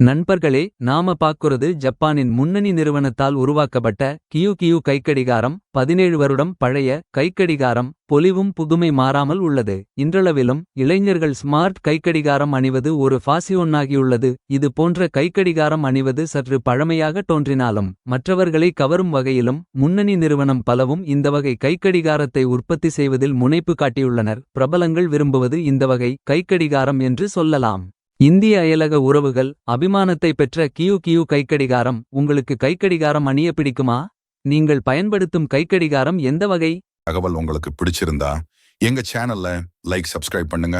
நண்பர்களே நாம பாக்குறது ஜப்பானின் முன்னணி நிறுவனத்தால் உருவாக்கப்பட்ட கியூ கியூ கைக்கடிகாரம் பதினேழு வருடம் பழைய கைக்கடிகாரம் பொலிவும் புதுமை மாறாமல் உள்ளது. இன்றளவிலும் இளைஞர்கள் ஸ்மார்ட் கைக்கடிகாரம் அணிவது ஒரு ஃபாசியோன்னாகியுள்ளது இது போன்ற கைக்கடிகாரம் அணிவது சற்று பழமையாக தோன்றினாலும் மற்றவர்களை கவரும் வகையிலும் முன்னணி நிறுவனம் பலவும் இந்த வகை கைக்கடிகாரத்தை உற்பத்தி செய்வதில் முனைப்பு காட்டியுள்ளனர். பிரபலங்கள் விரும்புவது இந்த வகை கைக்கடிகாரம் என்று சொல்லலாம். இந்திய அயலக உறவுகள் அபிமானத்தை பெற்ற கியூ கியூ கைக்கடிகாரம் உங்களுக்கு கைக்கடிகாரம் அணிய பிடிக்குமா? நீங்கள் பயன்படுத்தும் கைக்கடிகாரம் எந்த வகை? தகவல் உங்களுக்கு பிடிச்சிருந்தா எங்க சேனல்ல லைக் சப்ஸ்கிரைப் பண்ணுங்க.